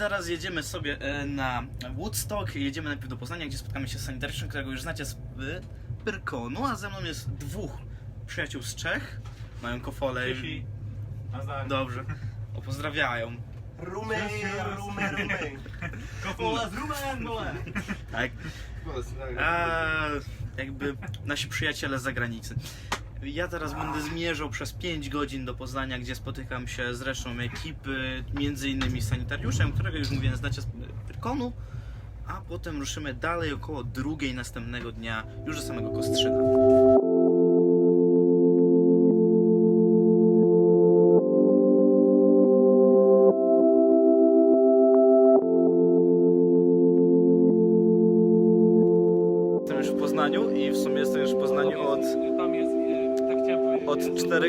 zaraz jedziemy sobie e, na Woodstock. Jedziemy najpierw do Poznania, gdzie spotkamy się z sanitariuszem, którego już znacie z Pyrkonu, a ze mną jest dwóch przyjaciół z Czech. Mają kofole. i- Dobrze. O, pozdrawiają. Rumy, rumy, rumy. Kofola z Rumen, dole! Tak. A, jakby nasi przyjaciele z zagranicy. Ja teraz będę zmierzał przez 5 godzin do Poznania, gdzie spotykam się z resztą ekipy, między innymi z sanitariuszem, którego już mówiłem znacie z Pyrkonu, a potem ruszymy dalej około drugiej następnego dnia, już do samego Kostrzyna.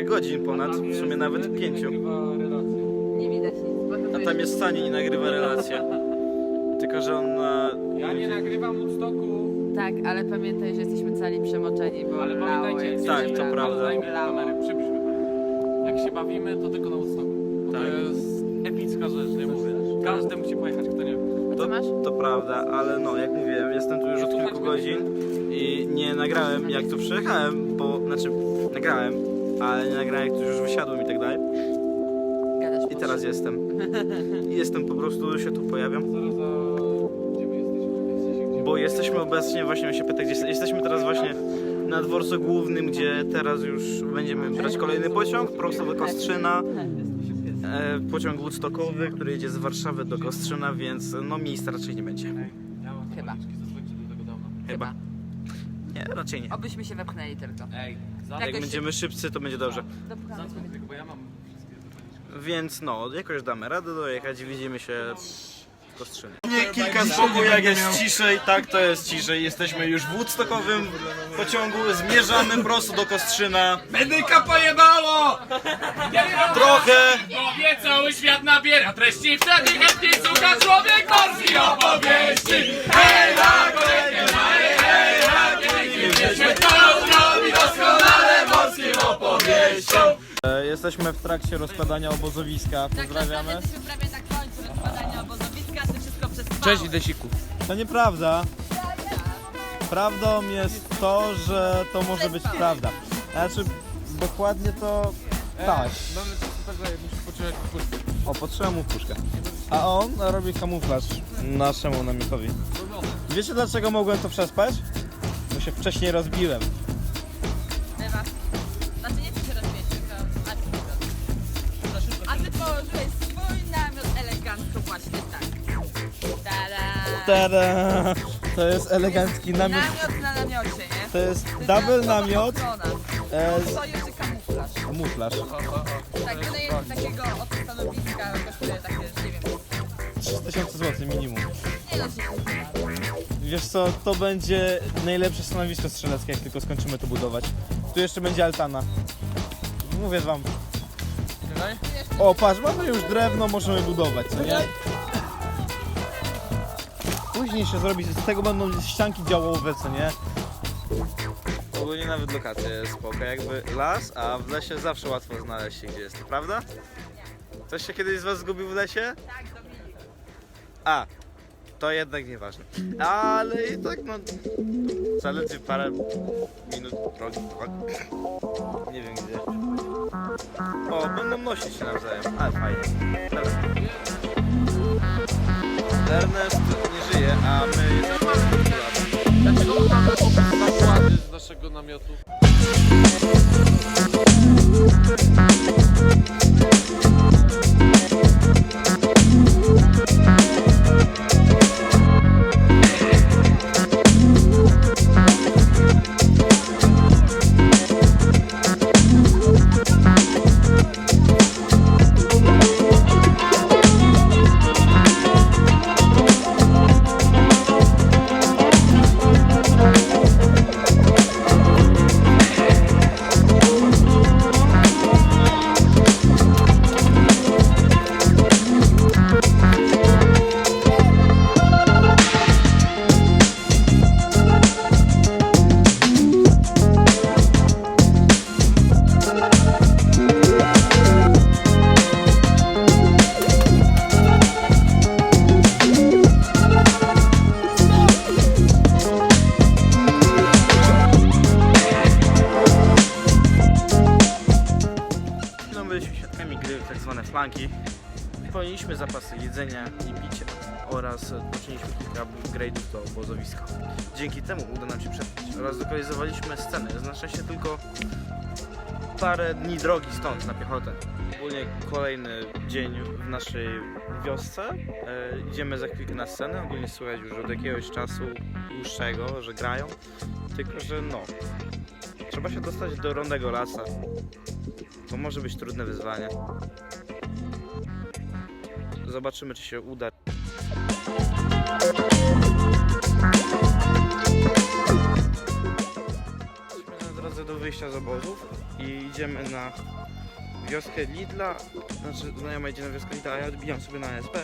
4 godzin ponad, w sumie nawet e, 5. nagrywa relację. Nie widać nic. bo to A tam jest Sani i nagrywa relację. Tylko, że on na... Ja nie nagrywam Woodstocku, Tak, ale pamiętaj, że jesteśmy cali przemoczeni, bo ale lało pamiętajcie... jak Tak, się to prawda. Jak się bawimy, to tylko na Woodstocku. Bo Tak. To jest epicka rzecz, nie mówię. Każdy musi pojechać, kto nie wie. A To, co masz? to prawda, ale no, jak mówiłem, jestem tu już od kilku godzin i nie nagrałem jak tu przyjechałem, bo, znaczy, nagrałem, ale nie nagrałem jak już wysiadłem i tak dalej. Gadasz I po teraz jestem. I jestem po prostu, się tu pojawiam. Zaraz za... Gdzie my jesteśmy? Jesteście gdzie? Bo jesteśmy obecnie, właśnie on się pyta, gdzie jest- jesteśmy teraz właśnie na dworcu głównym, gdzie teraz już będziemy brać kolejny pociąg prosto do Kostrzyna. E, pociąg Woodstockowy, który jedzie z Warszawy do Kostrzyna, więc no miejsca raczej nie będzie. Chyba. Chyba. zadzwońcie do tego dawno. Chyba. Nie, raczej nie. Obyśmy się wepchnęli tylko. Ej. Jak będziemy szybcy, to będzie dobrze. Więc no, jakoś damy radę dojechać widzimy się w Kostrzynie. Nie, kilka słów, jak jest ciszej, tak to jest ciszej. Jesteśmy już w Woodstockowym pociągu, zmierzamy prosto do Kostrzyna. Medyka pojebało! Trochę, Powie cały świat nabiera treści Wtedy chętnie słucha człowiek morski opowieści Hej na kolejkę hej, hej na kiedy Wiecie to robi doskonale morskim opowieścią E, Jesteśmy w trakcie rozkładania obozowiska. Tak naprawdę jesteśmy prawie na końcu rozkładania obozowiska, to wszystko przez Cześć Idesiku. To nieprawda. Prawdą jest to, że to może być prawda. Znaczy, dokładnie to tak. Mamy coś tak musisz poczekać w puszce. O, potrzeba mu puszkę. A on robi kamuflaż naszemu namiotowi. Wiecie dlaczego mogłem to przespać? Bo się wcześniej rozbiłem. Położyłeś swój namiot elegancko właśnie tak. Tada! Tada! To jest elegancki namiot. Namiot na namiocie, nie? To jest double namiot, e, z Sojuszy kamuflaż. kamuflaż. Tak, wynajęcie takiego oto stanowiska kosztuje takie, nie wiem, 3000 zł minimum. nie da się. Wiesz co, to będzie najlepsze stanowisko strzeleckie, jak tylko skończymy to budować. Tu jeszcze będzie altana. Mówię wam. O, patrz, mamy już drewno, możemy budować, co nie? Później się zrobi, z tego będą ścianki działowe, co nie? Ogólnie nawet lokacja jest spoko, jakby las, a w lesie zawsze łatwo znaleźć się gdzie jest, prawda? Ktoś się kiedyś z was zgubił w lesie? Tak. A, to jednak nieważne. Ale i tak no, zaledwie parę minut drogi. Nie wiem gdzie. O, będą nosić się nawzajem, ale fajnie. Dobra. Ernest nie żyje, a my jesteśmy Dlaczego mamy z naszego namiotu? Zapasy jedzenia i picia oraz poczyniliśmy kilka upgrade'ów do obozowiska. Dzięki temu uda nam się przetrwać oraz zlokalizowaliśmy scenę. Na szczęście tylko parę dni drogi stąd na piechotę. Ogólnie kolejny dzień w naszej wiosce. E, idziemy za chwilkę na scenę. Ogólnie słychać już od jakiegoś czasu dłuższego, że grają. Tylko, że no, trzeba się dostać do Rondego Lasa. To może być trudne wyzwanie. Zobaczymy, czy się uda. Jesteśmy na drodze do wyjścia z obozów i idziemy na wioskę Lidla. Znaczy, znajoma idzie na wioskę Lidla, a ja odbijam sobie na SP.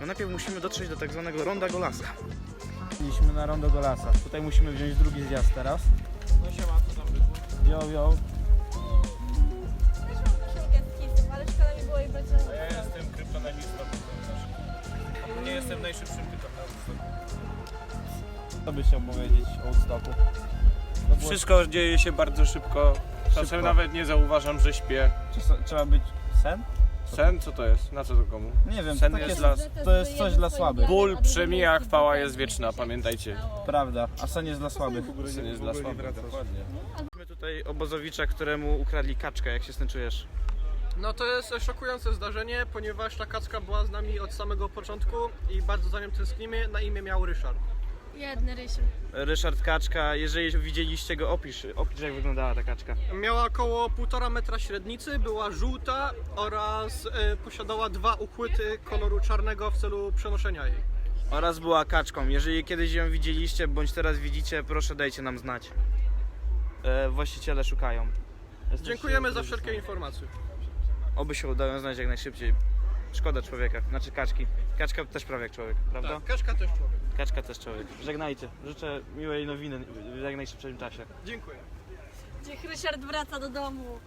No najpierw musimy dotrzeć do tak zwanego Ronda Golasa. Byliśmy na Rondo Golasa. Tutaj musimy wziąć drugi zjazd teraz. No siema, co tam wyszło? Yo, yo. Na Ja jestem kryptonamistą. Nie jestem najszybszym na Co byś chciał powiedzieć o? To było- Wszystko dzieje się bardzo szybko. Czasem Szybko. nawet nie zauważam, że śpię. Czy- Trzeba być sen? Sen? Co to jest? Na co to komu? Nie wiem, Sen to, tak jest jest, dla- to jest coś dla słabych. Ból przemija, chwała jest wieczna, pamiętajcie. Prawda, a sen jest dla słabych. Sen jest dla słabych. Dokładnie. Mamy tutaj obozowicza, któremu ukradli kaczkę. Jak się z tym czujesz? No to jest szokujące zdarzenie, ponieważ ta kacka była z nami od samego początku i bardzo za nią tęsknimy. Na imię miał Ryszard. Jedny Rysiu. Ryszard Kaczka, jeżeli widzieliście go, opisz, opisz jak wyglądała ta kaczka. Miała około 1,5 metra średnicy, była żółta oraz e, posiadała dwa uchwyty koloru czarnego w celu przenoszenia jej. Oraz była kaczką. Jeżeli kiedyś ją widzieliście, bądź teraz widzicie, proszę dajcie nam znać. E, właściciele szukają. Jesteście Dziękujemy za wszelkie informacje. Oby się udało ją znaleźć jak najszybciej. Szkoda człowieka, znaczy kaczki. Kaczka też prawie jak człowiek, prawda? Tak, kaczka też człowiek. Kaczka też człowiek. Żegnajcie. Życzę miłej nowiny w jak najszybszym czasie. Dziękuję. Niech Ryszard wraca do domu.